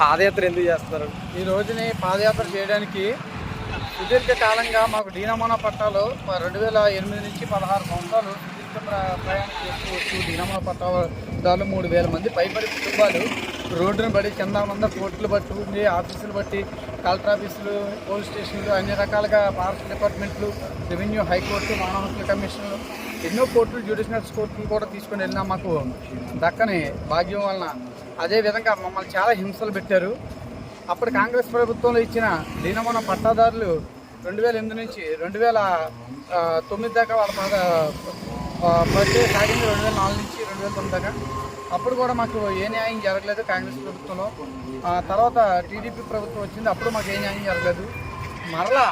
పాదయాత్ర ఎందుకు చేస్తారు? ఈ రోజుని పాదయాత్ర చేయడానికి సుదీర్ఘ కాలంగా మాకు డీనమోనా పట్టాలు రెండు వేల ఎనిమిది నుంచి పదహారు సంవత్సరాలు సుదీర్ఘ ప్రయాణం చేస్తూ వచ్చు డీనమోనా పట్టాలు మూడు వేల మంది పైబడి కుటుంబాలు రోడ్డును బట్టి చందామంద కోర్టులు బట్టి ఆఫీసులు బట్టి కలెక్టర్ ఆఫీసులు పోలీస్ స్టేషన్లు అన్ని రకాలుగా ఫారెస్ట్ డిపార్ట్మెంట్లు రెవెన్యూ హైకోర్టు మానవ హక్కుల కమిషన్లు ఎన్నో కోర్టులు జ్యుడిషియల్ కోర్టులు కూడా తీసుకొని వెళ్ళినా మాకు దక్కని భాగ్యం వలన అదేవిధంగా మమ్మల్ని చాలా హింసలు పెట్టారు. అప్పుడు కాంగ్రెస్ ప్రభుత్వంలో ఇచ్చిన దీనమన పట్టాదారులు రెండు వేల ఎనిమిది నుంచి రెండు వేల తొమ్మిది దాకా వాళ్ళ పాద ఆ, సాగింది రెండు వేల నాలుగు నుంచి రెండు వేల తొమ్మిది దాకా. అప్పుడు కూడా మాకు ఏ న్యాయం జరగలేదు కాంగ్రెస్ ప్రభుత్వంలో. తర్వాత టీడీపీ ప్రభుత్వం వచ్చింది అప్పుడు మాకు ఏ న్యాయం జరగలేదు. మరలా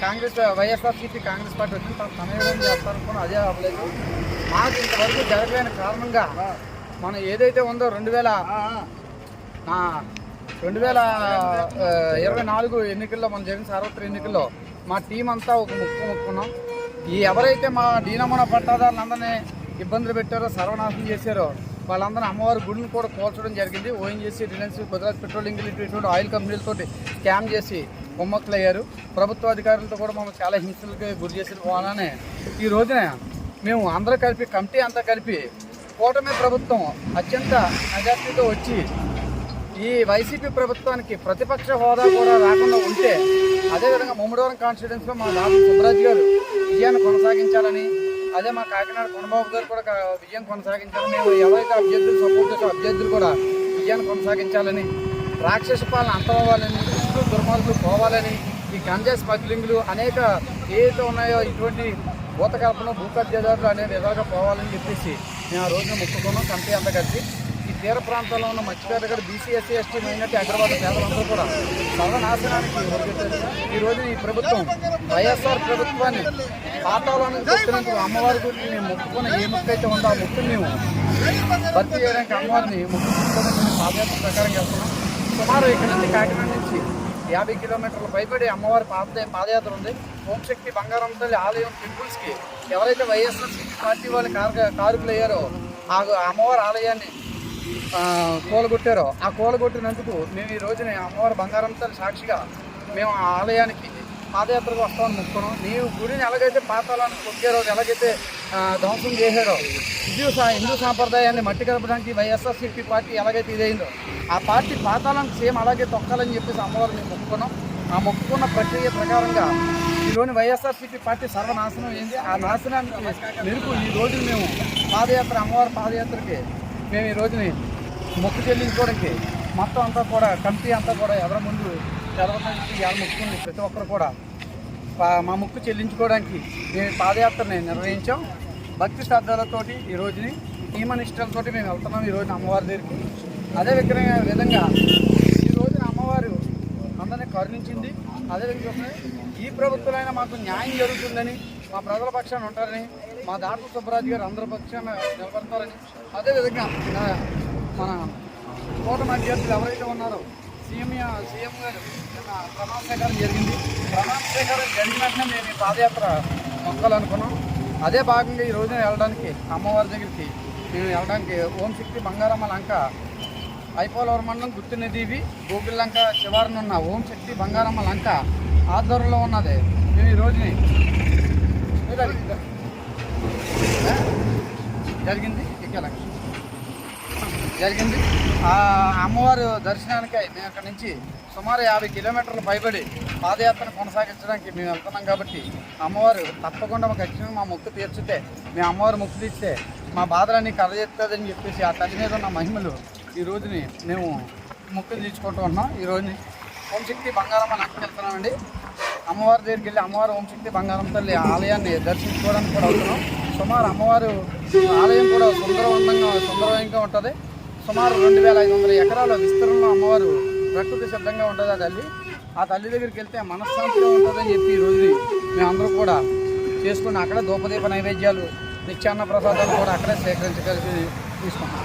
కాంగ్రెస్ వైఎస్ఆర్సీపీ కాంగ్రెస్ పార్టీ వచ్చింది తన సమయం చేస్తారనుకుని అదే అవ్వలేదు మాకు ఇంతవరకు జరగలేని కారణంగా మనం ఏదైతే ఉందో రెండు వేల రెండు వేల ఇరవై నాలుగు ఎన్నికల్లో మన జరిగిన సార్వత్రిక ఎన్నికల్లో మా టీం అంతా ఒక ముక్కు ముక్కున్నాం. ఈ ఎవరైతే మా డీనమన పట్టాదారులందరినీ ఇబ్బందులు పెట్టారో సర్వనాశనం చేశారో వాళ్ళందరూ అమ్మవారి గుడిని కూడా కోల్చడం జరిగింది. ఓఎన్జీసీ రిలయన్స్ గుజరాత్ పెట్రోలింగ్ ఇటువంటి ఆయిల్ కంపెనీలతో స్కామ్ చేసి బొమ్మక్కులు అయ్యారు ప్రభుత్వ అధికారులతో కూడా మమ్మల్ని చాలా హింసలకి గురి చేసిన వాళ్ళనే ఈ రోజున మేము అందరూ కలిపి కమిటీ అంతా కలిపి కూటమి ప్రభుత్వం అత్యంత మెజార్టీతో వచ్చి ఈ వైసీపీ ప్రభుత్వానికి ప్రతిపక్ష హోదా కూడా రాకుండా ఉంటే అదేవిధంగా ముమ్మడివరం కాన్స్టిట్యున్సీలో మా దాపు సుబ్రాజ్ గారు విజయాన్ని కొనసాగించాలని అదే మా కాకినాడ కొనబాబు గారు కూడా విజయం కొనసాగించాలని మేము ఎవరైతే అభ్యర్థులు సపోర్ట్ చేసే అభ్యర్థులు కూడా విజయాన్ని కొనసాగించాలని రాక్షస పాలన అంతమవ్వాలని దుష్టులు దుర్మార్గులు పోవాలని ఈ గంజాయి స్మగ్లింగ్లు అనేక ఏదైతే ఉన్నాయో ఇటువంటి భూతకల్పన భూకబ్జదారులు అనేది విధాలుగా పోవాలని చెప్పేసి మేము ఆ రోజున ముక్కుకున్నాం కమిటీ అంతా కలిసి. ఈ తీర ప్రాంతాల్లో ఉన్న మత్స్యకారులు దగ్గర బీసీ ఎస్సీ ఎస్టీ మైనార్టీ అగ్రవాద పేదలందరూ కూడా సర్వనాశనానికి ఈ రోజు ఈ ప్రభుత్వం వైఎస్ఆర్ ప్రభుత్వాన్ని పాతాళానికి చెప్పినందుకు అమ్మవారి గురించి మేము మొక్కుకున్న ఏ మొక్క అయితే ఉందో ఆ మొక్కుని మేము భర్తీ చేయడానికి అమ్మవారిని ముక్కు మేము పాదయాత్ర ప్రకారం చేస్తున్నాం. సుమారు ఇక్కడ నుంచి కాకినాడ నుంచి యాభై కిలోమీటర్ల పైబడి అమ్మవారి పాద పాదయాత్ర ఉంది. ఓంశక్తి బంగారం తల్లి ఆలయం టెంపుల్స్కి ఎవరైతే వైఎస్ఆర్ పార్టీ వాళ్ళు కారు కారుకులు అయ్యారో ఆ అమ్మవారి ఆలయాన్ని ఆ, కూలగొట్టారో ఆ కూలగొట్టినందుకు మేము ఈ రోజున అమ్మవారి బంగారం తల్లి సాక్షిగా మేము ఆ ఆలయానికి పాదయాత్రకు వస్తామని మొక్కున్నాం నీవు గుడిని ఎలాగైతే పాతాలను కొట్టారో ఎలాగైతే ధ్వంసం చేశారో హిందూ హిందూ సాంప్రదాయాన్ని మట్టి కలపడానికి వైఎస్ఆర్సీపీ పార్టీ ఎలాగైతే ఇదైందో ఆ పార్టీ పాతాలను సేమ్ అలాగే తొక్కాలని చెప్పేసి అమ్మవారు మేము మొక్కుకున్నాం. ఆ మొక్కుకున్న ప్రక్రియ ప్రకారంగా ఈరోజు వైఎస్ఆర్సీపీ పార్టీ సర్వనాశనం అయింది. ఆ నాశనానికి మెరుపు ఈ రోజు మేము పాదయాత్ర అమ్మవారి పాదయాత్రకి మేము ఈ రోజుని మొక్కు చెల్లించుకోవడానికి మొత్తం అంతా కూడా కమిటీ అంతా కూడా ఎవరి ముందు తెలవడానికి ఇవాళ మొక్కుకుంది ప్రతి ఒక్కరు కూడా మా ముక్కు చెల్లించుకోవడానికి మేము పాదయాత్రని నిర్వహించాం. భక్తి శ్రద్ధలతోటి ఈ రోజుని నియమనిష్టలతోటి మేము వెళ్తున్నాం ఈ రోజున అమ్మవారి దగ్గరికి. అదే విగ్రహం విధంగా ఈ రోజున అమ్మవారు అందరినీ కరుణించింది. అదేవిధంగా ఈ ప్రభుత్వమైనా మాకు న్యాయం జరుగుతుందని మా ప్రజల పక్షాన ఉంటారని మా దాంట్లో సుబ్బరాజు గారు అందరి పక్షాన నిలబడతారని అదేవిధంగా మన కూటమి అభ్యర్థులు ఎవరైతే ఉన్నారో సీఎం సీఎం గారు ప్రమాణ స్వీకారం జరిగింది. ప్రమాణ స్వీకారం జరిగిన వెంటనే మేము పాదయాత్ర మొక్కాలనుకున్నాం. అదే భాగంగా ఈ రోజున వెళ్ళడానికి అమ్మవారి దగ్గరికి మేము వెళ్ళడానికి ఓం శక్తి బంగారమ్మ లంక ఐపోలవరం మండలం గుర్తునదీవి గోగుల్ లంక శివారిన ఉన్న ఓం శక్తి బంగారమ్మ లంక ఆధ్వర్యంలో ఉన్నది. మేము ఈ రోజుని జరిగింది. ఇక జరిగింది. ఆ అమ్మవారు దర్శనానికి మేము అక్కడి నుంచి సుమారు యాభై కిలోమీటర్లు పైబడి పాదయాత్రను కొనసాగించడానికి మేము వెళ్తున్నాం కాబట్టి అమ్మవారు తప్పకుండా మాకు ఖచ్చితంగా మా మొక్కు తీర్చితే మేము అమ్మవారు ముక్కు తీస్తే మా బాధలన్నీ కలజెత్తుందని చెప్పేసి ఆ తల్లి మీద ఉన్న మహిమలు ఈ రోజుని మేము ముక్కు తీర్చుకుంటూ ఉన్నాం. ఈ రోజుని ఓంశక్తి బంగారం అని అక్కడికి వెళ్తున్నామండి. అమ్మవారి దగ్గరికి వెళ్ళి అమ్మవారు ఓంశక్తి బంగారం తల్లి ఆలయాన్ని దర్శించుకోవడానికి కూడా అవుతున్నాం సుమారు అమ్మవారు ఆలయం కూడా సుందరవంతంగా సుందరవంతంగా ఉంటుంది. సుమారు రెండు వేల ఐదు వందల ఎకరాల విస్తరణలో అమ్మవారు ప్రకృతి సిద్ధంగా ఉంటుంది ఆ తల్లి? ఆ తల్లి దగ్గరికి వెళ్తే మనశ్శాంతిగా ఉంటుందని చెప్పి ఈ రోజు అందరూ కూడా చేసుకుని అక్కడ ధూపదీప నైవేద్యాలు నిత్యాన్న ప్రసాదాలు కూడా అక్కడే సేకరించగలిగి తీసుకున్నాం.